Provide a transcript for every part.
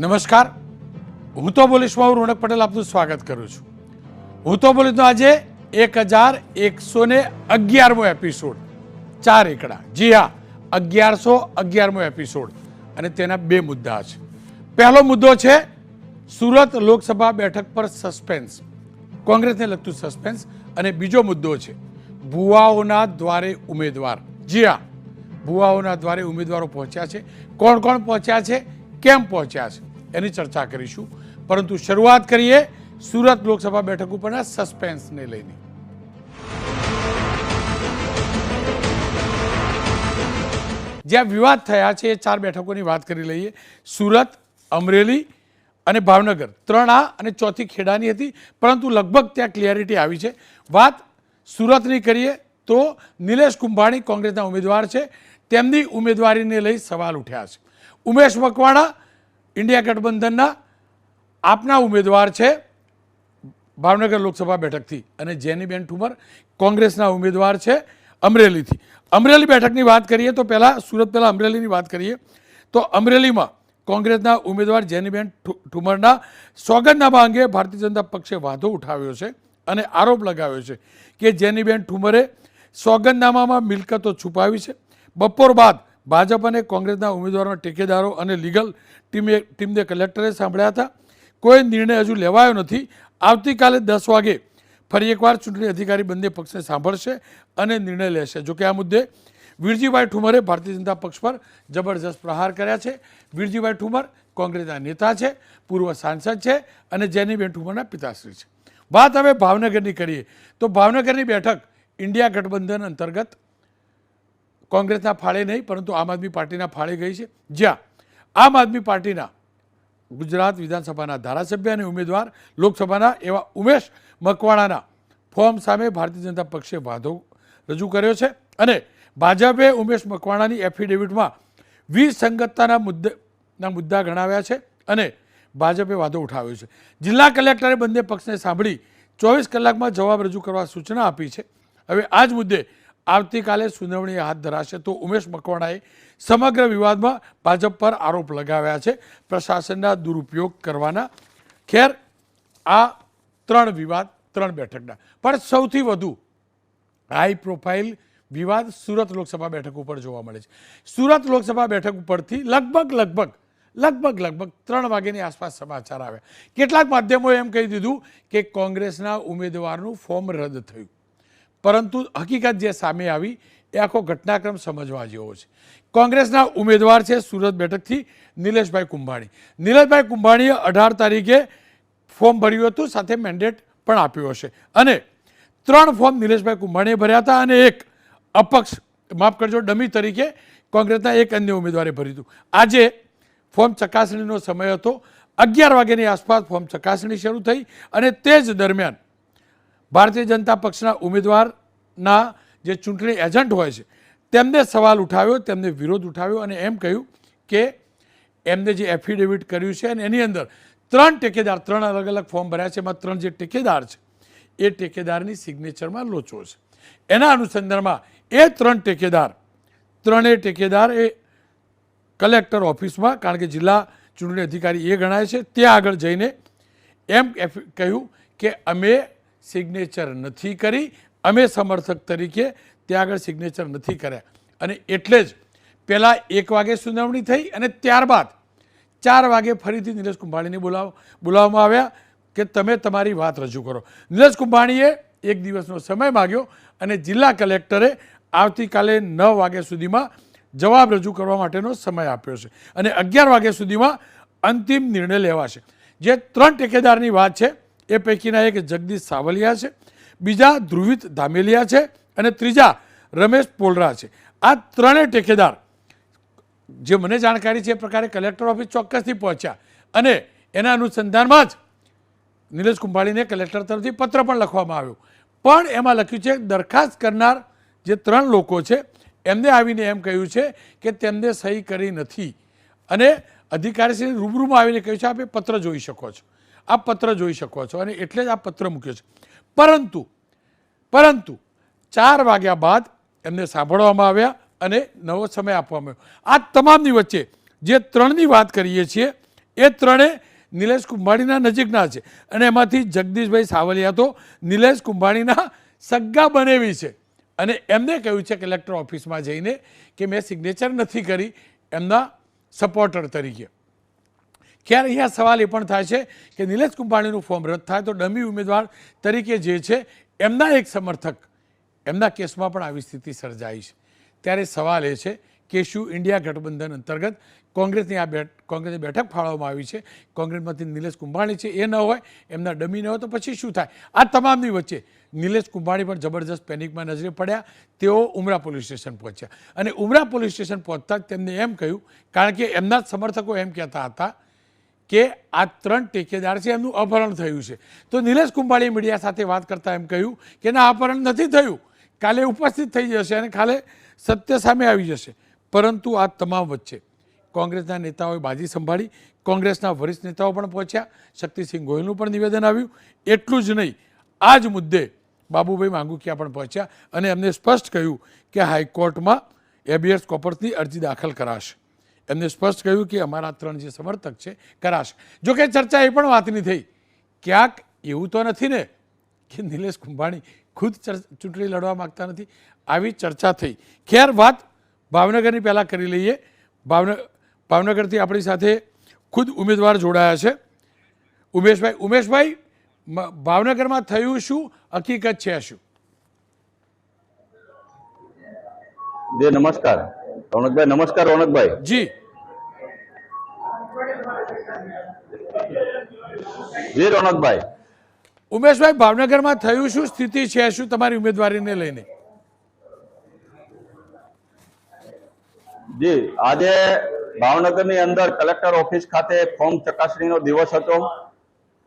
નમસ્કાર. હું તો બોલીશમાં હું રોનક પટેલ આપનું સ્વાગત કરું છું. હું તો બોલીશનો આજે એક હજાર એકસો ને અગિયારમો એપિસોડ ચાર એકડા. જી હા, અગિયારસો અગિયારમો એપિસોડ અને તેના બે મુદ્દા છે. પહેલો મુદ્દો છે, સુરત લોકસભા બેઠક પર સસ્પેન્સ કોંગ્રેસને લગતું સસ્પેન્સ અને બીજો મુદ્દો છે, ભુવાઓના દ્વારે ઉમેદવાર. જી હા, ભુવાઓના દ્વારે ઉમેદવારો પહોંચ્યા છે. કોણ કોણ પહોંચ્યા છે? કેમ પહોંચ્યા છે? એની ચર્ચા કરીશું. પરંતુ શરૂઆત કરીએ સુરત લોકસભા બેઠક ઉપરના સસ્પેન્સને લઈને. જ્યાં વિવાદ થયા છે એ ચાર બેઠકોની વાત કરી લઈએ. સુરત, અમરેલી અને ભાવનગર. ત્રણ આ અને ચોથી ખેડાની હતી, પરંતુ લગભગ ત્યાં ક્લિયરિટી આવી છે. વાત સુરતની કરીએ તો નિલેશ કુંભાણી કોંગ્રેસના ઉમેદવાર છે. તેમની ઉમેદવારીને લઈ સવાલ ઉઠ્યા છે. ઉમેશ મકવાણા ઇન્ડિયા ગઠબંધનના આપના ઉમેદવાર છે ભાવનગર લોકસભા બેઠકથી. અને જેનીબેન ઠુમર કોંગ્રેસના ઉમેદવાર છે અમરેલીથી. અમરેલી બેઠકની વાત કરીએ તો પહેલાં, સુરત પહેલાં અમરેલીની વાત કરીએ. તો અમરેલીમાં કોંગ્રેસના ઉમેદવાર જેનીબેન ઠુમરના સોગંદનામા અંગે ભારતીય જનતા પક્ષે વાંધો ઉઠાવ્યો છે અને આરોપ લગાવ્યો છે કે જેનીબેન ઠુમરે સોગંદનામામાં મિલકતો છુપાવી છે. બપોર બાદ ભાજપ અને કોંગ્રેસના ઉમેદવારોના ટેકેદારો અને લીગલ ટીમે ટીમને કલેક્ટરે સાંભળ્યા હતા. કોઈ નિર્ણય હજુ લેવાયો નથી. આવતીકાલે દસ વાગે ફરી એકવાર ચૂંટણી અધિકારી બંને પક્ષને સાંભળશે અને નિર્ણય લેશે. જોકે આ મુદ્દે વીરજીભાઈ ઠુમરે ભારતીય જનતા પક્ષ પર જબરજસ્ત પ્રહાર કર્યા છે. વીરજીભાઈ ઠુમર કોંગ્રેસના નેતા છે, પૂર્વ સાંસદ છે અને જેનીબેન ઠુમરના પિતાશ્રી છે. વાત હવે ભાવનગરની કરીએ તો ભાવનગરની બેઠક ઇન્ડિયા ગઠબંધન અંતર્ગત કોંગ્રેસના ફાળે નહીં, પરંતુ આમ આદમી પાર્ટીના ફાળે ગઈ છે. જ્યાં આમ આદમી પાર્ટીના ગુજરાત વિધાનસભાના ધારાસભ્ય અને ઉમેદવાર, લોકસભાના એવા ઉમેશ મકવાણાના ફોર્મ સામે ભારતીય જનતા પક્ષે વાંધો રજૂ કર્યો છે અને ભાજપે ઉમેશ મકવાણાની એફિડેવિટમાં વિસંગતતાના મુદ્દે ના મુદ્દા ગણાવ્યા છે અને ભાજપે વાંધો ઉઠાવ્યો છે. જિલ્લા કલેક્ટરે બંને પક્ષને સાંભળી ચોવીસ કલાકમાં જવાબ રજૂ કરવા સૂચના આપી છે. હવે આ જ મુદ્દે આવતીકાલે સુનાવણી હાથ ધરાશે તો ઉમેશ મકવાણાએ સમગ્ર વિવાદમાં ભાજપ પર આરોપ લગાવ્યા છે. પ્રશાસનના દુરુપયોગ કરવાના. ખેર, આ ત્રણ વિવાદ, ત્રણ બેઠકના. પણ સૌથી વધુ હાઈ પ્રોફાઇલ વિવાદ સુરત લોકસભા બેઠક ઉપર જોવા મળે છે. સુરત લોકસભા બેઠક ઉપરથી લગભગ લગભગ લગભગ લગભગ ત્રણ વાગ્યાની આસપાસ સમાચાર આવ્યા. કેટલાક માધ્યમોએ એમ કહી દીધું કે કોંગ્રેસના ઉમેદવારનું ફોર્મ રદ થયું. પરંતુ હકીકત જે સામે આવી એ આખો ઘટનાક્રમ સમજવા જેવો છે. કોંગ્રેસના ઉમેદવાર છે સુરત બેઠકથી નિલેશભાઈ કુંભાણી. નિલેશભાઈ કુંભાણીએ અઢાર તારીખે ફોર્મ ભર્યું હતું, સાથે મેન્ડેટ પણ આપ્યું હશે. અને ત્રણ ફોર્મ નિલેશભાઈ કુંભાણીએ ભર્યા હતા અને એક અપક્ષ, માફ કરજો, ડમી તરીકે કોંગ્રેસના એક અન્ય ઉમેદવારે ભર્યું હતું. આજે ફોર્મ ચકાસણીનો સમય હતો. અગિયાર વાગ્યાની આસપાસ ફોર્મ ચકાસણી શરૂ થઈ અને તે જ દરમિયાન ભારતીય જનતા પક્ષના ઉમેદવારના જે ચૂંટણી એજન્ટ હોય છે, તેમને સવાલ ઉઠાવ્યો, તેમને વિરોધ ઉઠાવ્યો અને એમ કહ્યું કે એમને જે એફિડેવિટ કર્યું છે અને એની અંદર ત્રણ ટેકેદાર, ત્રણ અલગ અલગ ફોર્મ ભર્યા છે, એમાં ત્રણ જે ટેકેદાર છે, એ ટેકેદારની સિગ્નેચરમાં લોચો છે. એના અનુસંધાનમાં એ ત્રણ ટેકેદાર, ત્રણેય ટેકેદાર એ કલેક્ટર ઓફિસમાં કારણ કે જિલ્લા ચૂંટણી અધિકારી એ ગણાય છે, ત્યાં આગળ જઈને એમ કહ્યું કે અમે સિગ્નેચર નથી કરી, અમે સમર્થક તરીકે ત્યાં આગળ સિગ્નેચર નથી કર્યા. અને એટલે જ પહેલાં એક વાગે સુનાવણી થઈ અને ત્યારબાદ ચાર વાગે ફરીથી નિલેશ કુંભાણીને બોલાવ, બોલાવવામાં આવ્યા કે તમે તમારી વાત રજૂ કરો. નિલેશ કુંભાણીએ એક દિવસનો સમય માગ્યો અને જિલ્લા કલેક્ટરે આવતીકાલે નવ વાગ્યા સુધીમાં જવાબ રજૂ કરવા માટેનો સમય આપ્યો છે. અને અગિયાર વાગ્યા સુધીમાં અંતિમ નિર્ણય લેવાશે. જે ત્રણ ટેકેદારની વાત છે એ પૈકીના એક જગદીશ સાવલિયા છે, બીજા ધ્રુવિત ધામેલિયા છે અને ત્રીજા રમેશ પોલરા છે. આ ત્રણેય ટેકેદાર, જે મને જાણકારી છે એ પ્રકારે કલેક્ટર ઓફિસ ચોક્કસથી પહોંચ્યા અને એના અનુસંધાનમાં જ નિલેશ કુંભાણીને કલેક્ટર તરફથી પત્ર પણ લખવામાં આવ્યો. પણ એમાં લખ્યું છે, દરખાસ્ત કરનાર જે ત્રણ લોકો છે, એમને આવીને એમ કહ્યું છે કે તેમને સહી કરી નથી. અને અધિકારીશ્રી રૂબરૂમાં આવીને કહ્યું છે, આપ પત્ર જોઈ શકો છો. આ પત્ર જોઈ શકો છો અને એટલે જ આ પત્ર મૂક્યો છે. પરંતુ પરંતુ ચાર વાગ્યા બાદ એમને સાંભળવામાં આવ્યા અને નવો સમય આપવામાં આવ્યો. આ તમામની વચ્ચે જે ત્રણની વાત કરીએ છીએ, એ ત્રણે નિલેશ કુંભાણીના નજીકના છે અને એમાંથી જગદીશભાઈ સાવલિયા તો નિલેશ કુંભાણીના સગ્ગા બનેવી છે. અને એમને કહ્યું છે કલેક્ટર ઓફિસમાં જઈને કે મેં સિગ્નેચર નથી કરી, એમના સપોર્ટર તરીકે. ક્યારે અહીંયા સવાલ એ પણ થાય છે કે નિલેશ કુંભાણીનું ફોર્મ રદ થાય તો ડમી ઉમેદવાર તરીકે જે છે, એમના એક સમર્થક એમના કેસમાં પણ આવી સ્થિતિ સર્જાઈ છે. ત્યારે સવાલ એ છે કે શું ઇન્ડિયા ગઠબંધન અંતર્ગત કોંગ્રેસની આ કોંગ્રેસની બેઠક ફાળવવામાં આવી છે. કોંગ્રેસમાંથી નિલેશ કુંભાણી છે, એ ન હોય, એમના ડમી ન હોય તો પછી શું થાય? આ તમામની વચ્ચે નિલેશ કુંભાણી પણ જબરજસ્ત પેનિકમાં નજરે પડ્યા. તેઓ ઉમરા પોલીસ સ્ટેશન પહોંચ્યા. અને ઉમરા પોલીસ સ્ટેશન પહોંચતા તેમને એમ કહ્યું, કારણ કે એમના જ સમર્થકો એમ કહેતા હતા કે આ ત્રણ ટેકેદાર છે, એમનું અપહરણ થયું છે. તો નિલેશ કુંભાણીએ મીડિયા સાથે વાત કરતાં એમ કહ્યું કે ના, અપહરણ નથી થયું. કાલે ઉપસ્થિત થઈ જશે અને કાલે સત્ય સામે આવી જશે. પરંતુ આ તમામ વચ્ચે કોંગ્રેસના નેતાઓએ બાજી સંભાળી, કોંગ્રેસના વરિષ્ઠ નેતાઓ પણ પહોંચ્યા. શક્તિસિંહ ગોહિલનું પણ નિવેદન આવ્યું. એટલું જ નહીં આ જ મુદ્દે બાબુભાઈ માંગુકિયા પણ પહોંચ્યા અને એમને સ્પષ્ટ કહ્યું કે હાઈકોર્ટમાં એબીએસ કોપર્સની અરજી દાખલ કરાશે. એમને સ્પષ્ટ કહ્યું કે અમારા ત્રણ જે સમર્થક છે, કરાશે. જોકે ચર્ચા એ પણ વાતની થઈ. ક્યાંક એવું તો નથી ને કે નિલેશ કુંભાણી ખુદ ચૂંટણી લડવા માગતા નથી. આવી ચર્ચા થઈ. ખેર વાત ભાવનગરની પહેલાં કરી લઈએ. ભાવનગર ભાવનગરથી આપણી સાથે ખુદ ઉમેદવાર જોડાયા છે. ઉમેશભાઈ ઉમેશભાઈ ભાવનગરમાં થયું શું? હકીકત છે શું? નમસ્કાર. રોનકભાઈ નમસ્કાર રોનકભાઈ. જી. જી રોનકભાઈ. ઉમેશભાઈ ભાવનગરમાં થયું શું? સ્થિતિ છે શું તમારી ઉમેદવારીને લઈને? જી આજે ભાવનગરની અંદર કલેક્ટર ઓફિસ ખાતે ફોર્મ ચકાસણીનો દિવસ હતો.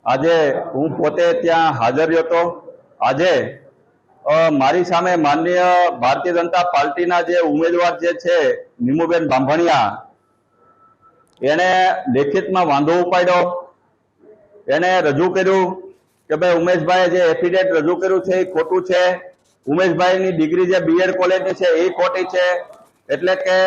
આજે હું પોતે ત્યાં હાજર હતો. આજે મારી સામે માન્ય ભારતીય જનતા પાર્ટીના જે ઉમેદવાર જે છે, નીમુબેન બાંભણિયા એને લેખિતમાં વાંધો ઉપાડ્યો. એને રજૂ કર્યું કે ભાઈ, ઉમેશભાઈએ જે એફિડેટ રજૂ કર્યું છે એ ખોટું છે. ઉમેશભાઈની ડિગ્રી જે બીએડ કોલેજની છે એ ખોટી છે. એટલે કે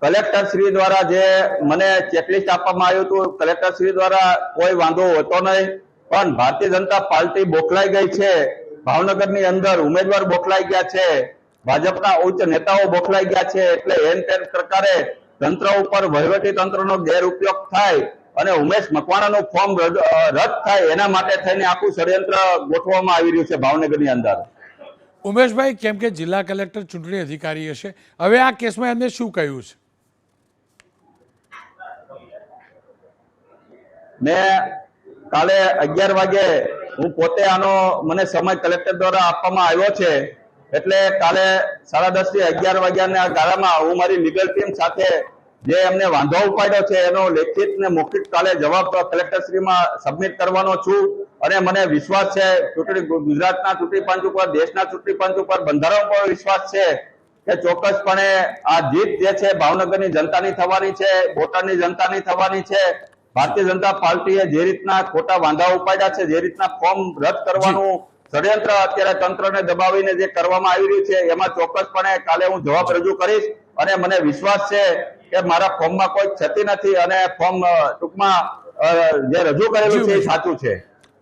કલેક્ટર શ્રી દ્વારા જે મને ચેકલિસ્ટ આપવામાં આવ્યું હતું કલેક્ટર શ્રી દ્વારા કોઈ વાંધો હોતો નહીં. પણ ભારતીય જનતા પાર્ટી બોખલાઈ ગઈ છે. ભાવનગરની અંદર ઉમેદવાર બોખલાઈ ગયા છે. ભાજપના ઉચ્ચ નેતાઓ બોખલાઈ ગયા છે એટલે એન તેન પ્રકારે તંત્ર ઉપર વહીવટી તંત્રનો ગેરઉપયોગ થાય અને ઉમેશ મકવાણાનું ફોર્મ રદ થાય એના માટે થઈને આખું ષડયંત્ર ગોઠવવામાં આવી રહ્યું છે ભાવનગરની અંદર. ઉમેશભાઈ કેમ કે જિલ્લા કલેક્ટર ચૂંટણી અધિકારી હશે. હવે આ કેસમાં એમને શું કહ્યું છે? મેં કાલે અગિયાર વાગે હું પોતે આનો મને સમય કલેક્ટર દ્વારા આપવામાં આવ્યો છે. એટલે કાલે સાડા દસથી અગિયાર વાગ્યાના ગાળામાં હું મારી લીગલ ટીમ સાથે જે એમને વાંધો ઉપાડ્યો છે એનો લેખિત ને મૌખિક કાલે જવાબ કલેક્ટરશ્રીમાં સબમિટ કરવાનો છું. અને મને વિશ્વાસ છે, ચૂંટણી ગુજરાતના ચૂંટણી પંચ ઉપર, દેશના ચૂંટણી પંચ ઉપર બંધારણ પર વિશ્વાસ છે કે ચોક્કસપણે આ જીત જે છે ભાવનગરની જનતાની થવાની છે, બોટાદની જનતાની થવાની છે. ભારતીય જનતા પાર્ટીએ જે રીતના ખોટા વાંધા ઉપાડ્યા છે જે રીતના ફોર્મ રદ કરવાનું ષડયંત્ર અત્યારે તંત્રને દબાવીને જે કરવામાં આવી રહ્યું છે એમાં ચોક્કસપણે કાલે હું જવાબ રજૂ કરીશ અને મને વિશ્વાસ છે કે મારા ફોર્મમાં કોઈ ક્ષતિ નથી અને ફોર્મ ટૂંકમાં જે રજૂ કરેલું છે એ સાચું છે.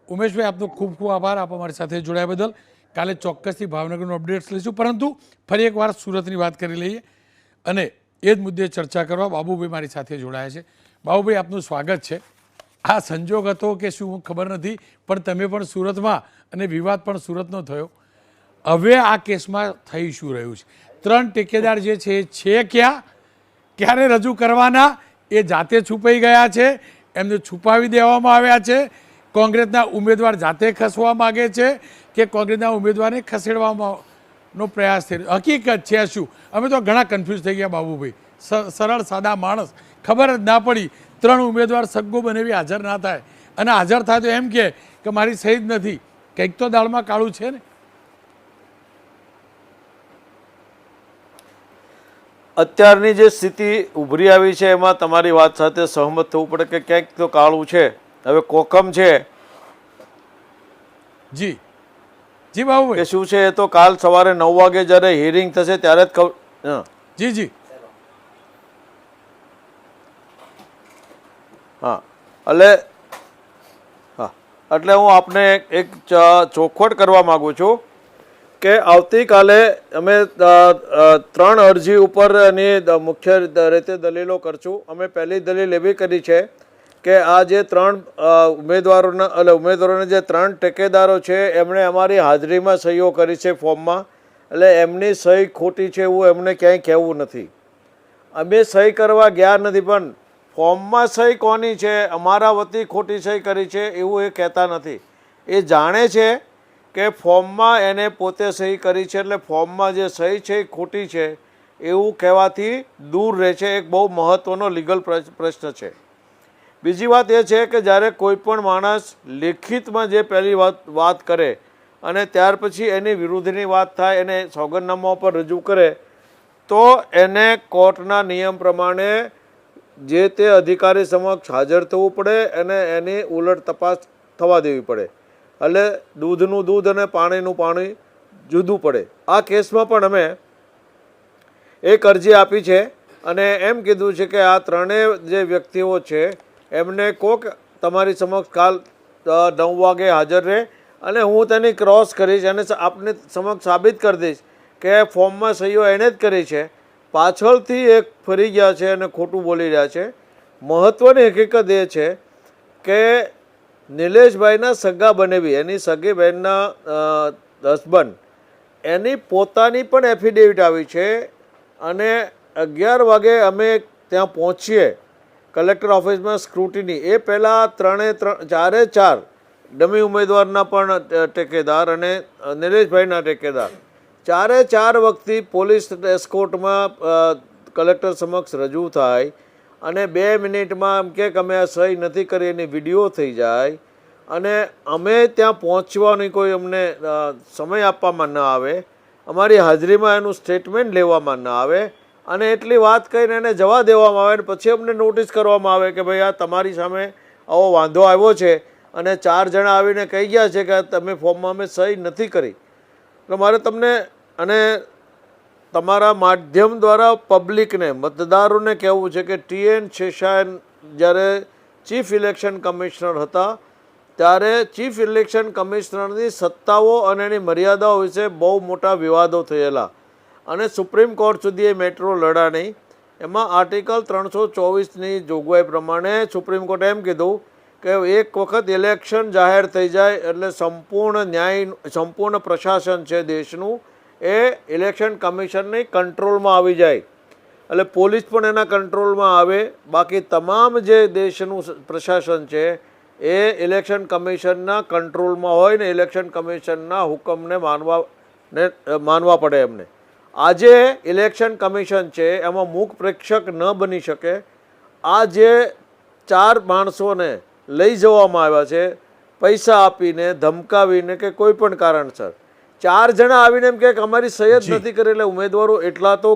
ઉમેશભાઈ આપનો ખૂબ ખૂબ આભાર. આપ અમારી સાથે જોડાયા બદલ. કાલે ચોક્કસથી ભાવનગરનું અપડેટ્સ લઈશું. પરંતુ ફરી એકવાર સુરતની વાત કરી લઈએ અને એ જ મુદ્દે ચર્ચા કરવા બાબુભાઈ મારી સાથે જોડાયા છે. બાબુભાઈ આપનું સ્વાગત છે. આ સંજોગ હતો કે શું ખબર નથી, પણ તમે પણ સુરતમાં અને વિવાદ પણ સુરતનો થયો. હવે આ કેસમાં થઈ શું રહ્યું છે. ત્રણ ટેકેદાર જે છે છે ક્યાં? ક્યારે રજૂ કરવાના? એ જાતે છુપાઈ ગયા છે. એમને છુપાવી દેવામાં આવ્યા છે. કોંગ્રેસના ઉમેદવાર જાતે ખસવા માગે છે કે કોંગ્રેસના ઉમેદવારને ખસેડવામાં નો પ્રયાસ રહ્યો હકીકત છે શું? અમે તો ઘણા કન્ફ્યુઝ થઈ ગયા, બાબુભાઈ. સરળ, સાદા માણસ. ખબર જ ના પડી. ત્રણ ઉમેદવાર સગ્ગો બનેવી હાજર ના થાય. અને હાજર થાય તો એમ કહે કે મારી સહી જ નથી. કંઈક તો દાળમાં કાળું છે ને. અત્યારની જે સ્થિતિ ઉભરી આવી છે એમાં તમારી વાત સાથે સહમત થવું પડે કે ક્યાંક તો કાળું છે. હવે કોકમ છે. જી. જી બાબુ કે શું છે? એ તો કાલ સવારે નવ વાગે જ્યારે હિયરિંગ થશે ત્યારે જ જી જી. હા. એટલે હા. એટલે હું આપને એક- ચોખવટ કરવા માગું છું કે આવતીકાલે અમે ત્રણ અરજી ઉપર એની મુખ્ય રીતે દલીલો કરશું. અમે પહેલી દલીલ એવી કરી છે કે આ જે ત્રણ ઉમેદવારોના, એટલે ઉમેદવારોના જે ત્રણ ટેકેદારો છે, એમણે અમારી હાજરીમાં સહીઓ કરી છે ફોર્મમાં. એટલે એમની સહી ખોટી છે એવું એમને ક્યાંય કહેવું નથી. અમે સહી કરવા ગયા નથી પણ ફોર્મમાં સહી કોની છે? અમારા વતી ખોટી સહી કરી છે એવું એ કહેતા નથી. એ જાણે છે કે ફોર્મમાં એને પોતે સહી કરી છે એટલે ફોર્મમાં જે સહી છે એ ખોટી છે એવું કહેવાથી દૂર રહે છે. એક બહુ મહત્ત્વનો લીગલ પ્રશ્ન છે. બીજી વાત એ છે કે જ્યારે કોઈ પણ માણસ લેખિતમાં જે પહેલી વાત વાત કરે અને ત્યાર પછી એની વિરુદ્ધની વાત થાય, એને સોગંદનામા પર રજૂ કરે, તો એને કોર્ટના નિયમ પ્રમાણે જે તે અધિકારી સમક્ષ હાજર થવું પડે અને એની ઉલટ તપાસ થવા દેવી પડે. એટલે દૂધનું દૂધ અને પાણીનું પાણી જુદું પડે. આ કેસમાં પણ અમે એક અરજી આપી છે અને એમ કીધું છે કે આ ત્રણેય જે વ્યક્તિઓ છે, એમને કોક તમારી સમક્ષ કાલ નવ વાગે હાજર રહે અને હું તેની ક્રોસ કરીશ અને આપની સમક્ષ સાબિત કરી દઈશ કે ફોર્મમાં સહીઓ એણે જ કરી છે. પાછળથી એક ફરી ગયા છે અને ખોટું બોલી રહ્યા છે. મહત્ત્વની હકીકત એ છે કે નિલેશભાઈના સગા બનેવી, એની સગી બહેનના હસબન્ડ, એની પોતાની પણ એફિડેવિટ આવી છે અને અગિયાર વાગે અમે ત્યાં પહોંચીએ કલેક્ટર ઓફિસમાં સ્ક્રુટિની એ પહેલાં ત્રણે ત્રણ, ચારે ચાર ડમી ઉમેદવારના પણ ટેકેદાર અને નિલેશભાઈના ટેકેદાર. ચારે ચાર વખતથી પોલીસ એસ્કોર્ટમાં કલેક્ટર સમક્ષ રજૂ થાય અને બે મિનિટમાં એમ કે અમે આ સહી નથી કરી, એની વીડિયો થઈ જાય અને અમે ત્યાં પહોંચવાની કોઈ અમને સમય આપવામાં ન આવે, અમારી હાજરીમાં એનું સ્ટેટમેન્ટ લેવામાં ન આવે અને એટલી વાત કરીને એને જવા દેવામાં આવે અને પછી અમને નોટિસ કરવામાં આવે કે ભાઈ આ તમારી સામે આવો વાંધો આવ્યો છે અને ચાર જણા આવીને કહી ગયા છે કે તમે ફોર્મમાં અમે સહી નથી કરી. એટલે મારે તમને અને તમારા માધ્યમ દ્વારા પબ્લિકને, મતદારોને કહેવું છે કે ટીએન શેષાયન જ્યારે ચીફ ઇલેક્શન કમિશનર હતા, ત્યારે ચીફ ઇલેક્શન કમિશનરની સત્તાઓ અને એની મર્યાદાઓ વિશે બહુ મોટા વિવાદો થયેલા. અને સુપ્રીમ કોર્ટ સુધી એ મેટ્રો લડા નહીં. એમાં આર્ટિકલ ત્રણસો ચોવીસની જોગવાઈ પ્રમાણે સુપ્રીમ કોર્ટે એમ કીધું કે એક વખત ઇલેક્શન જાહેર થઈ જાય એટલે સંપૂર્ણ ન્યાય, સંપૂર્ણ પ્રશાસન છે દેશનું. એ ઇલેક્શન કમિશનની કંટ્રોલમાં આવી જાય. એટલે પોલીસ પણ એના કંટ્રોલમાં આવે. બાકી તમામ જે દેશનું પ્રશાસન છે, એ ઇલેક્શન કમિશનના કંટ્રોલમાં હોય ને ઇલેક્શન કમિશનના હુકમને માનવા, ને માનવા પડે એમને. આજે ઇલેક્શન કમિશન છે, એમાં મૂક પ્રેક્ષક ન બની શકે. આ જે ચાર માણસોને લઈ જવામાં આવ્યા છે, પૈસા આપીને, ધમકાવીને કે કોઈ પણ કારણસર. ચાર જણા આવીને એમ કહે કે અમારી સહી જ નથી કરી એટલે ઉમેદવારો એટલા તો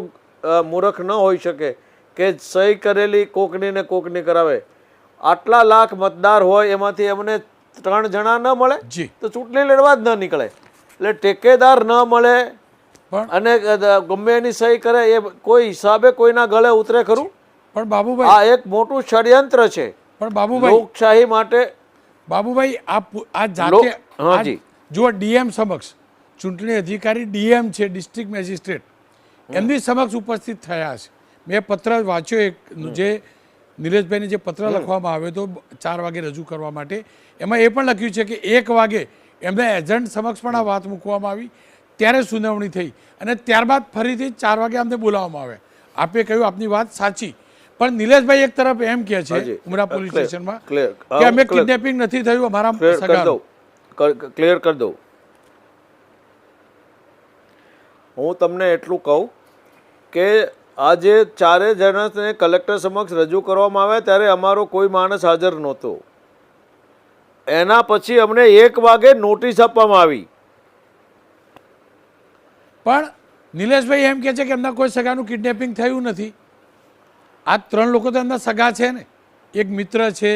મૂર્ખ ન હોઈ શકે કે સહી કરેલી કોકની ને કોકની કરાવે. આટલા લાખ મતદાર હોય એમાંથી એમને ત્રણ જણા ન મળે તો ચૂંટણી લડવા જ ન નીકળે. એટલે ટેકેદાર ન મળે પણ અને ગમે એની સહી કરે એ કોઈ હિસાબે કોઈના ગળે ઉતરે ખરું. પણ બાબુભાઈ આ એક મોટું ષડયંત્ર છે. પણ બાબુભાઈ લોકશાહી માટે બાબુભાઈ આ જાતે હા આ જી. જુઓ ડીએમ સમક્ષ. ચૂંટણી અધિકારી ડીએમ છે ડિસ્ટ્રિક્ટ મેજિસ્ટ્રેટ. એમની સમક્ષ ઉપસ્થિત થયા છે. મેં પત્ર વાંચ્યો એક જે નિલેશભાઈને જે પત્ર લખવામાં આવ્યો હતો ચાર વાગે રજૂ કરવા માટે. એમાં એ પણ લખ્યું છે કે એક વાગે એમના એજન્ટ સમક્ષ પણ આ વાત મૂકવામાં આવી. ત્યારે સુનાવણી થઈ અને ત્યારબાદ ફરીથી ચાર વાગે અમને બોલાવવામાં આવ્યા. આપે કહ્યું આપની વાત સાચી. પણ નિલેશભાઈ એક તરફ એમ કે છે. ઉમરા પોલીસ સ્ટેશનમાં કે અમે કિડનેપિંગ નથી થયું અમારા ક્લિયર કરી દઉં ક્લિયર કરી દઉં હું તમને એટલું કહું કે આ જે ચારે જણાને કલેક્ટર સમક્ષ રજૂ કરવામાં આવ્યા ત્યારે અમારો કોઈ માણસ હાજર નહોતો. એના પછી અમને એક વાગે નોટિસ આપવામાં આવી. પણ નિલેશભાઈ એમ કહે છે કે એમના કોઈ સગાનું કિડનેપિંગ થયું નથી. આ ત્રણ લોકો તો એમના સગા છે ને. એક મિત્ર છે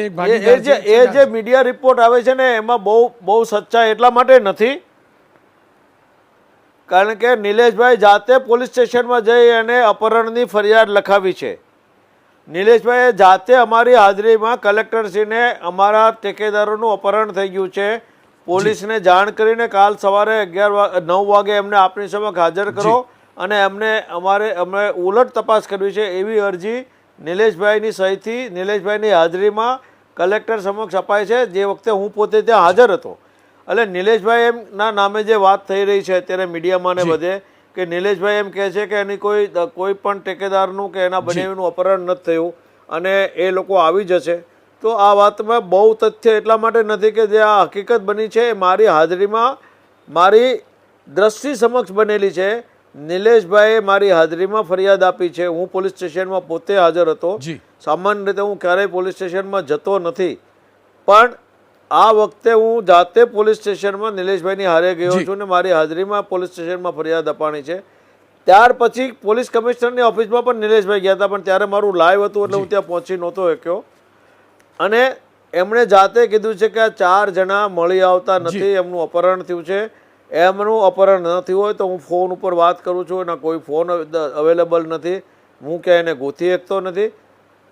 એ જે એ જે મીડિયા રિપોર્ટ આવે છે ને એમાં બહુ બહુ સચ્ચાઈ એટલા માટે નથી કારણ કે નિલેશભાઈ જાતે પોલીસ સ્ટેશનમાં જઈ અને અપહરણની ફરિયાદ લખાવી છે. નિલેશભાઈએ જાતે અમારી હાજરીમાં કલેક્ટરશ્રીને અમારા ટેકેદારોનું અપહરણ થઈ ગયું છે. પોલીસને જાણ કરીને કાલ સવારે અગિયાર વાગ નવ વાગે એમને આપની સમક્ષ હાજર કરો અને એમને અમારે અમે ઉલટ તપાસ કરવી છે એવી અરજી નિલેશભાઈની સહીથી નિલેશભાઈની હાજરીમાં કલેક્ટર સમક્ષ અપાય છે. જે વખતે હું પોતે ત્યાં હાજર હતો. એટલે નિલેશભાઈ એમના નામે જે વાત થઈ રહી છે અત્યારે મીડિયામાં ને બધે કે નિલેશભાઈ એમ કહે છે કે એની કોઈ કોઈ પણ ટેકેદારનું કે એના બનેવીનું અપહરણ નથી થયું અને એ લોકો આવી જશે. તો આ વાતમાં બહુ તથ્ય એટલા માટે નથી કે જે આ હકીકત બની છે એ મારી હાજરીમાં મારી દ્રષ્ટિ સમક્ષ બનેલી છે. નિલેશભાઈએ મારી હાજરીમાં ફરિયાદ આપી છે. હું પોલીસ સ્ટેશનમાં પોતે હાજર હતો. સામાન્ય રીતે હું ક્યારેય પોલીસ સ્ટેશનમાં જતો નથી. પણ આ વખતે હું જાતે પોલીસ સ્ટેશનમાં નિલેશભાઈની હારે ગયો છું ને મારી હાજરીમાં પોલીસ સ્ટેશનમાં ફરિયાદ અપાણી છે. ત્યાર પછી પોલીસ કમિશનરની ઓફિસમાં પણ નિલેશભાઈ ગયા હતા પણ ત્યારે મારું લાઈવ હતું એટલે હું ત્યાં પહોંચી નહોતો શક્યો. અને એમણે જાતે કીધું છે કે આ ચાર જણા મળી આવતા નથી એમનું અપહરણ થયું છે. એમનું અપહરણ ન થયું હોય તો હું ફોન ઉપર વાત કરું છું એના કોઈ ફોન અવેલેબલ નથી. હું ક્યાંય એને ગોથી શકતો નથી.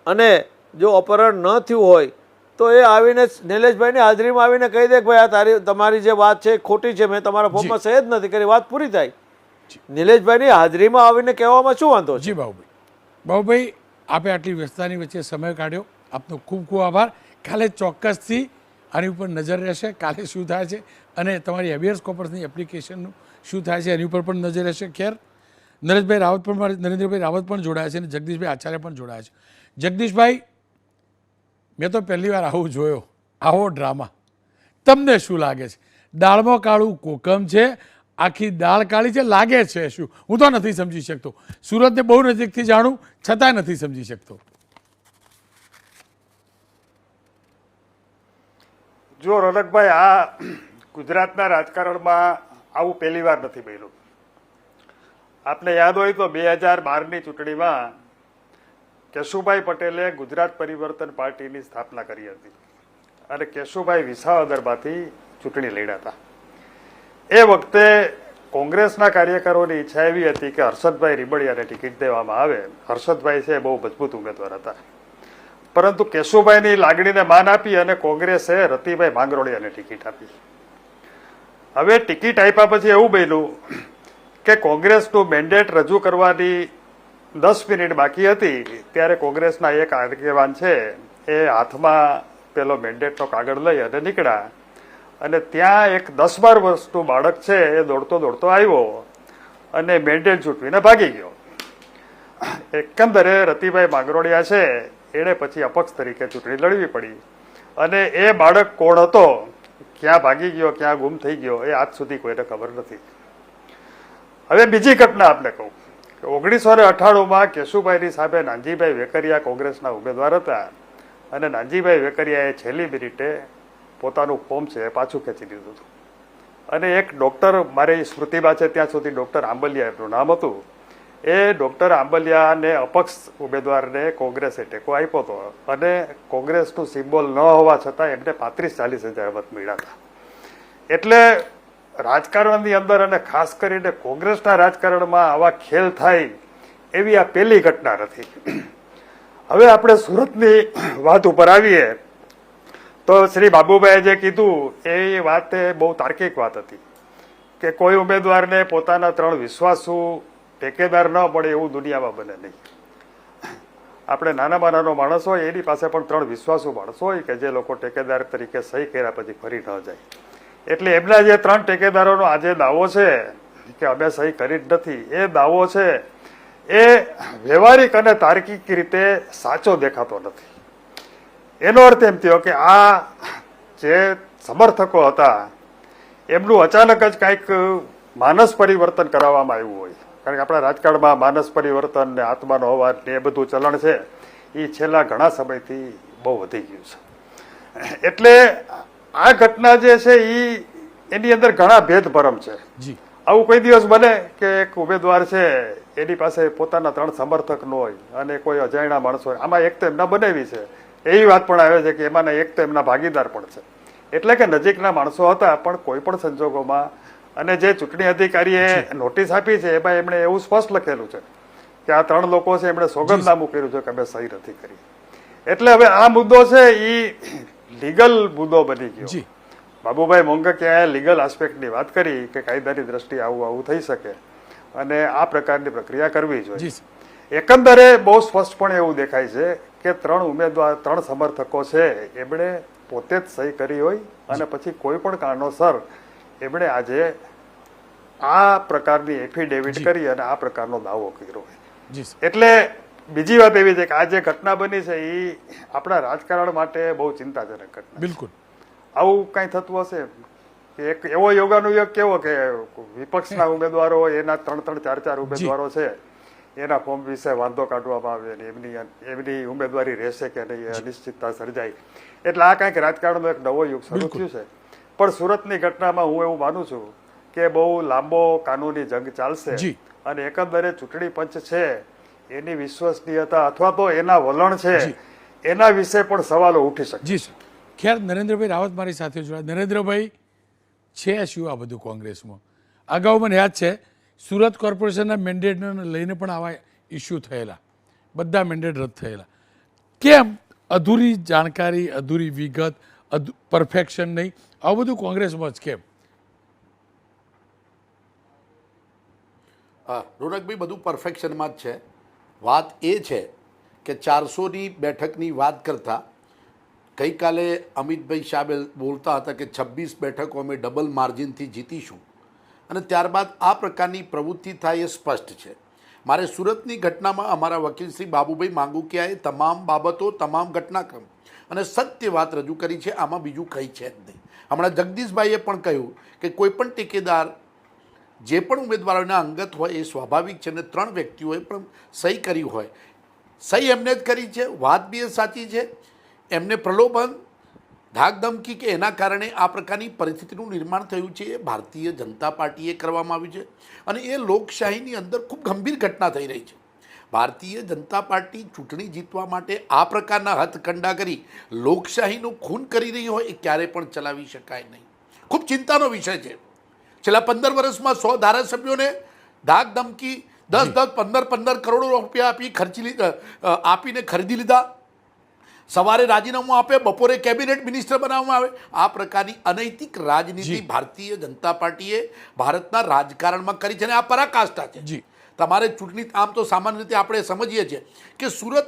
અને જો અપહરણ ન થયું હોય તો એ આવીને નિલેશભાઈની હાજરીમાં આવીને કહી દે કે ભાઈ આ તારી તમારી જે વાત છે એ ખોટી છે મેં તમારા ફોનમાં સહી જ નથી કરી વાત પૂરી થાય. નિલેશભાઈની હાજરીમાં આવીને કહેવામાં શું વાંધો છે? જી બાબુભાઈ બાબુભાઈ આપે આટલી વ્યસ્તતાની વચ્ચે સમય કાઢ્યો. આપનો ખૂબ ખૂબ આભાર. કાલે ચોક્કસથી આની ઉપર નજર રહેશે. કાલે શું થાય છે અને તમારી હેબિયર્સ કોપર્સની એપ્લિકેશનનું શું થાય છે એની ઉપર પણ નજર રહેશે. ખેર નરેશભાઈ રાવત પણ મારી નરેન્દ્રભાઈ રાવત પણ જોડાયા છે અને જગદીશભાઈ આચાર્ય પણ જોડાયા છે. જગદીશભાઈ મેં તો પહેલી વાર આવું જોયો, આવો ડ્રામા. તમને શું લાગે છે? દાળમાં કાળું કોકમ છે, આખી દાળ કાળી છે, લાગે છે શું? હું તો નથી સમજી શકતો. સુરતને બહુ નજીકથી જાણું, છતાંય નથી સમજી શકતો. જો રોનકભાઈ, આ ગુજરાતના રાજકારણમાં આવું પહેલી વાર નથી બન્યું. આપને યાદ હોય તો બે હજાર બારની ચૂંટણીમાં કેશુભાઈ પટેલે ગુજરાત પરિવર્તન પાર્ટીની સ્થાપના કરી હતી અને કેશુભાઈ વિસાવદરમાંથી ચૂંટણી લડ્યા હતા. એ વખતે કોંગ્રેસના કાર્યકરોની ઈચ્છા એવી હતી કે હર્ષદભાઈ રીબડિયાને ટિકિટ દેવામાં આવે. હર્ષદભાઈ છે એ બહુ મજબૂત ઉમેદવાર હતા. પરંતુ કેશુભાઈની લાગણીને માન આપી અને કોંગ્રેસે રતિભાઈ માંગરોળિયાને ટિકિટ આપી. હવે ટિકિટ આપ્યા પછી એવું બન્યું કે કોંગ્રેસનું મેન્ડેટ રજૂ કરવાની દસ મિનિટ બાકી હતી, ત્યારે કોંગ્રેસના એક આગેવાન છે, એ હાથમાં પેલો મેન્ડેટનો કાગળ લઈ અને નીકળ્યા. અને ત્યાં એક દસ બાર વર્ષનું બાળક છે, એ દોડતો દોડતો આવ્યો અને મેન્ડેટ ચૂંટવીને ભાગી ગયો. એકંદરે રતિભાઈ માંગરોળિયા છે, એણે પછી અપક્ષ તરીકે ચૂંટણી લડવી પડી. અને એ બાળક કોણ હતો, ક્યાં ભાગી ગયો, ક્યાં ગુમ થઈ ગયો, એ આજ સુધી કોઈને ખબર નથી. હવે બીજી ઘટના આપને કહું. ઓગણીસો ને અઠ્ઠાણુંમાં કેશુભાઈની સામે નાનજીભાઈ વેકરિયા કોંગ્રેસના ઉમેદવાર હતા. અને નાનજીભાઈ વેકરિયાએ છેલ્લી મિનિટે પોતાનું ફોર્મ છે પાછું ખેંચી લીધું હતું. અને એક ડૉક્ટર મારી સ્મૃતિમાં છે, ત્યાં સુધી ડૉક્ટર આંબલિયા એમનું નામ હતું. એ ડૉક્ટર આંબલિયાને અપક્ષ ઉમેદવારને કોંગ્રેસે ટેકો આપ્યો હતો. અને કોંગ્રેસનું સિમ્બોલ ન હોવા છતાં એમને પાંત્રીસ ચાલીસ હજાર મત મળ્યા હતા. એટલે રાજકારણની અંદર અને ખાસ કરીને કોંગ્રેસના રાજકારણમાં આવા ખેલ થાય એવી આ પહેલી ઘટના નથી. હવે આપણે સુરતની વાત ઉપર આવીએ તો શ્રી બાબુભાઈએ જે કીધું એ વાત બહુ તાર્કિક વાત હતી કે કોઈ ઉમેદવારને પોતાના ત્રણ વિશ્વાસુ ટેકેદાર ન મળે એવું દુનિયામાં બને નહીં. આપણે નાનામાં નાનો માણસ હોય, એની પાસે પણ ત્રણ વિશ્વાસુ માણસ હોય કે જે લોકો ટેકેદાર તરીકે સહી કર્યા પછી ફરી ન જાય. એટલે એમના જે ત્રણ ટેકેદારોનો આજે દાવો છે, કે અમે સહી કરી જ નથી, એ દાવો છે, એ વ્યવહારિક અને તાર્કિક રીતે સાચો દેખાતો નથી. એનો અર્થ એમ થયો કે આ જે સમર્થકો હતા, એમનું અચાનક જ કાંઈક માનસ પરિવર્તન કરાવવામાં આવ્યું હોય. કારણ કે આપણા રાજકારણમાં માનસ પરિવર્તન ને આત્માનો અવાજ ને એ બધું ચલણ છે એ છેલ્લા ઘણા સમયથી બહુ વધી ગયું છે. એટલે આ ઘટના જે છે એ એની અંદર ઘણા ભેદભરમ છે. જી. આવું કોઈ દિવસ બને કે એક ઉમેદવાર છે એની પાસે પોતાના ત્રણ સમર્થક ન હોય અને કોઈ અજાણ્યા માણસ હોય આમાં એક તો એમના બનાવી છે. એવી વાત પણ આવે છે કે એમાંના એક તો એમના ભાગીદાર પણ છે. એટલે કે નજીકના માણસો હતા પણ કોઈ પણ સંજોગોમાં અને જે ચૂંટણી અધિકારીએ નોટિસ આપી છે એમાં એમણે એવું સ્પષ્ટ લખેલું છે કે આ ત્રણ લોકો છે એમણે સોગંદનામું કર્યું છે કે અમે સહી નથી કરી. એટલે હવે આ મુદ્દો છે એ લીગલ મુદ્દો બની ગયો. જી. બાબુભાઈ મોંગકિયાએ લીગલ આસ્પેક્ટની વાત કરી કે કાયદાની દ્રષ્ટિએ આવું આવું થઈ શકે અને આ પ્રકારની પ્રક્રિયા કરવી જોઈએ. એકંદરે બહુ સ્પષ્ટપણે એવું દેખાય છે કે ત્રણ ઉમેદવાર ત્રણ સમર્થકો છે એમણે પોતે જ સહી કરી હોય અને પછી કોઈ પણ કારણોસર એમણે આજે આ પ્રકારની એફિડેવિટ કરી અને આ પ્રકારનો દાવો કર્યો હોય. એટલે બીજી વાત એવી છે કે આ જે ઘટના બની છે એ આપણા રાજકારણ માટે બહુ ચિંતાજનક ઘટના બિલકુલ. આવું કઈ થતું હશે? કે એક એવો યોગાનુયોગ કેવો કે વિપક્ષના ઉમેદવારો એના ત્રણ ત્રણ ચાર ચાર ઉમેદવારો છે એના ફોર્મ વિશે વાંધો કાઢવામાં આવે એમની એમની ઉમેદવારી રહેશે કે નહીં એ અનિશ્ચિતતા સર્જાય. એટલે આ કાંઈક રાજકારણનો એક નવો યુગ શરૂ થયું છે. પણ સુરતની ઘટનામાં હું એવું માનું છું કે બહુ લાંબો કાનૂની જંગ ચાલશે અને એકંદરે ચૂંટણી પંચ છે એની વિશ્વસનીયતા અથવા તો એના વલણ છે એના વિશે પણ સવાલો ઉઠી શકે. જી સર. ખેર નરેન્દ્રભાઈ રાવત મારી સાથે જોડાયા. નરેન્દ્રભાઈ છે શું આ બધું કોંગ્રેસમાં? અગાઉ મને યાદ છે સુરત કોર્પોરેશનના મેન્ડેટને લઈને પણ આવા ઇસ્યુ થયેલા. બધા મેન્ડેટ રદ થયેલા. કેમ? અધૂરી જાણકારી અધૂરી વિગત પરફેક્શન નહીં. આવું બધું કોંગ્રેસમાં જ કેમ? હા રોનકભાઈ બધું પરફેક્શનમાં જ છે. વાત એ છે કે ચારસોની બેઠકની વાત કરતાં ગઈકાલે અમિતભાઈ શાહ બોલતા હતા કે છવ્વીસ બેઠકો અમે ડબલ માર્જિનથી જીતીશું. અને ત્યારબાદ આ પ્રકારની પ્રવૃત્તિ થાય એ સ્પષ્ટ છે. મારે સુરતની ઘટનામાં અમારા વકીલ શ્રી બાબુભાઈ માંગુકિયાએ તમામ બાબતો, તમામ ઘટનાક્રમ અને સત્ય વાત રજૂ કરી છે. આમાં બીજું કંઈ છે જ નહીં. હમણાં જગદીશભાઈએ પણ કહ્યું કે કોઈપણ ટેકેદાર જે પણ ઉમેદવારોના અંગત હોય એ સ્વાભાવિક છે અને ત્રણ વ્યક્તિઓએ પણ સહી કરી હોય. સહી એમને જ કરી છે, વાત બી એ સાચી છે. એમને પ્રલોભન, ધાકધમકી કે એના કારણે આ પ્રકારની પરિસ્થિતિનું નિર્માણ થયું છે એ ભારતીય જનતા પાર્ટીએ કરવામાં આવ્યું છે અને એ લોકશાહીની અંદર ખૂબ ગંભીર ઘટના થઈ રહી છે. ભારતીય જનતા પાર્ટી ચૂંટણી જીતવા માટે આ પ્રકારના હથકંડા કરી લોકશાહીનું ખૂન કરી રહી હોય એ ક્યારે પણ ચલાવી શકાય નહીં. ખૂબ ચિંતાનો વિષય છે. છેલ્લા પંદર વર્ષમાં સો ધારાસભ્યોને ધાક ધમકી દસ દસ પંદર પંદર કરોડ રૂપિયા આપી ખર્ચી આપીને ખરીદી લીધા. સવારે રાજીનામું આપે બપોરે કેબિનેટ મિનિસ્ટર બનાવવામાં આવે. આ પ્રકારની અનૈતિક રાજનીતિ ભારતીય જનતા પાર્ટીએ ભારતના રાજકારણમાં કરી છે અને આ પરાકાષ્ઠા છે. જી. તમારે ચૂંટણી આમ તો સામાન્ય રીતે આપણે સમજીએ છીએ કે સુરત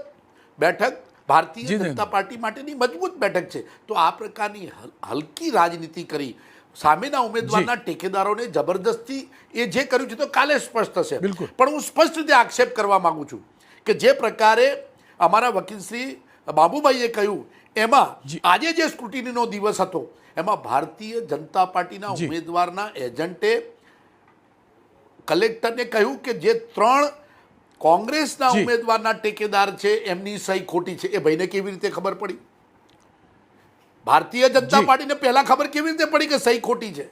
બેઠક ભારતીય જનતા પાર્ટી માટેની મજબૂત બેઠક છે. તો આ પ્રકારની હલકી રાજનીતિ કરી સામેના ઉમેદવારના ટેકેદારોને જબરદસ્તી એ જે કર્યું છે તો કાલે સ્પષ્ટ થશે. બિલકુલ. પણ હું સ્પષ્ટ રીતે આક્ષેપ કરવા માગું છું કે જે પ્રકારે અમારા વકીલ શ્રી બાબુભાઈએ કહ્યું એમાં આજે જે સ્ક્રુટિનીનો દિવસ હતો એમાં ભારતીય જનતા પાર્ટીના ઉમેદવારના એજન્ટે કલેક્ટરને કહ્યું કે જે ત્રણ કોંગ્રેસના ઉમેદવારના ટેકેદાર છે એમની સહી ખોટી છે. એ ભાઈને કેવી રીતે ખબર પડી? ભારતીય જનતા. પાર્ટીને પહેલા ખબર કેવી રીતે પડી કે સહી ખોટી છે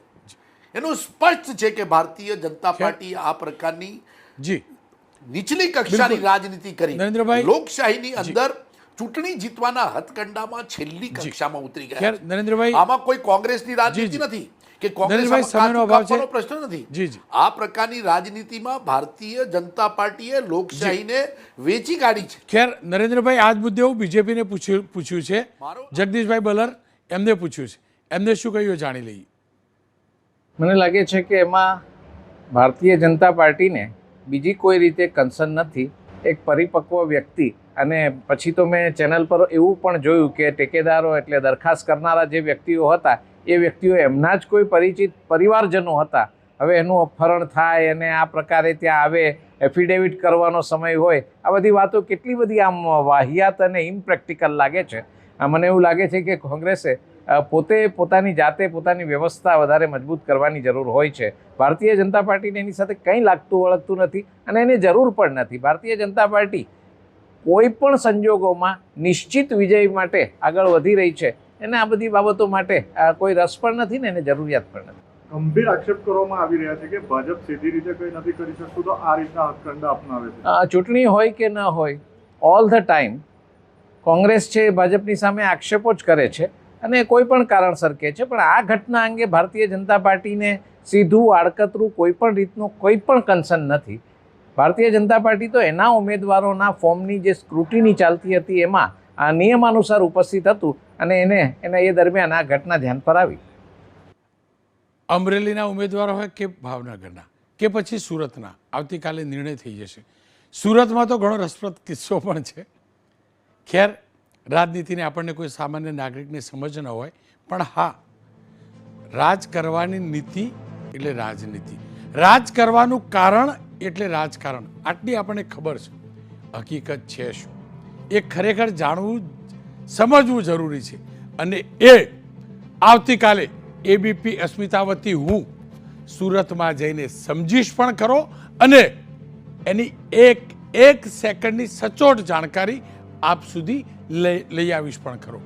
એનું સ્પષ્ટ છે કે ભારતીય જનતા પાર્ટી આ પ્રકારની જી નીચલી કક્ષાની. રાજનીતિ કરી નરેન્દ્રભાઈ. લોકશાહીની અંદર ચૂંટણી જીતવાના હથકંડામાં છેલ્લી કક્ષામાં ઉતરી ગયા નરેન્દ્રભાઈ આમાં કોઈ કોંગ્રેસની રાજનીતિ. નથી કે કોંગ્રેસ નરેન્દ્રભાઈ, સમયનો અભાવ છે. પ્રશ્ન નથી જી, જી. આ પ્રકારની રાજનીતિમાં ભારતીય જનતા પાર્ટીએ લોકશાહીને વેચી કાઢી છે ખેર નરેન્દ્રભાઈ આજ મુદ્દે હું બીજેપીને પૂછ્યું પૂછ્યું છે મારો- જગદીશભાઈ બલર એમને પૂછ્યું છે. એમને શું કહ્યું જાણી લઈએ. મને લાગે છે કે એમાં ભારતીય જનતા પાર્ટીને બીજી કોઈ રીતે કન્સર્ન નથી. એક પરિપક્વ વ્યક્તિ અને પછી તો મેં ચેનલ પર એવું પણ જોયું કે ટેકેદારો એટલે દરખાસ્ત કરનારા જે વ્યક્તિઓ હતા, એ વ્યક્તિઓ એમના જ કોઈ પરિચિત પરિવારજનો હતા. હવે એનું અપહરણ થાય અને આ પ્રકારે ત્યાં આવે એફિડેવિટ કરવાનો સમય હોય, આ બધી વાતો કેટલી બધી આમ વાહિયાત અને ઇમ્પ્રેક્ટિકલ લાગે છે. મને એવું લાગે છે કે કોંગ્રેસે પોતે પોતાની જાતે પોતાની વ્યવસ્થા વધારે મજબૂત કરવાની જરૂર હોય છે. ભારતીય જનતા પાર્ટીને એની સાથે કંઈ લાગતું વળગતું નથી અને એની જરૂર પણ નથી. ભારતીય જનતા પાર્ટી કોઈ પણ સંજોગોમાં નિશ્ચિત વિજય માટે આગળ વધી રહી છે. એને આ બધી બાબતો માટે કોઈ રસ પણ નથી ને એને જરૂરિયાત પણ નથી. ગંભીર આક્ષેપ કરવામાં આવી રહ્યા છે કે ભાજપ સીધી રીતે કંઈ નથી કરી શકતું તો આ રીતના હથકંડા અપનાવે છે. ચૂંટણી હોય કે ન હોય ઓલ ધ ટાઈમ કોંગ્રેસ છે એ ભાજપની સામે આક્ષેપો જ કરે છે અને કોઈ પણ કારણસર કહે છે. પણ આ ઘટના અંગે ભારતીય જનતા પાર્ટીને સીધું આડકતરું કોઈ પણ રીતનું કોઈ પણ કન્સર્ન નથી. ભારતીય જનતા પાર્ટી તો એના ઉમેદવારોના ફોર્મની જે સ્ક્રુટિની ચાલતી હતી, એમાં આ નિયમાનુસાર ઉપસ્થિત હતું અને એને એને એ દરમિયાન આ ઘટના ધ્યાન પર આવી. અમરેલીના ઉમેદવારો હોય કે ભાવનગરના, કે પછી સુરતના, આવતીકાલે નિર્ણય થઈ જશે. સુરતમાં તો ઘણો રસપ્રદ કિસ્સો પણ છે. ખેર, રાજનીતિને આપણને કોઈ સામાન્ય નાગરિકને સમજ ન હોય, પણ હા, રાજ કરવાની નીતિ એટલે રાજનીતિ. રાજ કરવાનું કારણ એટલે રાજકારણ. આટલી આપણને ખબર છે. હકીકત છે શું? એ ખરેખર જાણવું સમજવું જરૂરી છે. અને એ આવતીકાલે એબીપી અસ્મિતાવતી હું સુરતમાં જઈને સમજીશ પણ ખરો અને એની એક એક સેકન્ડની સચોટ જાણકારી આપ સુધી લઈ આવીશ પણ ખરો.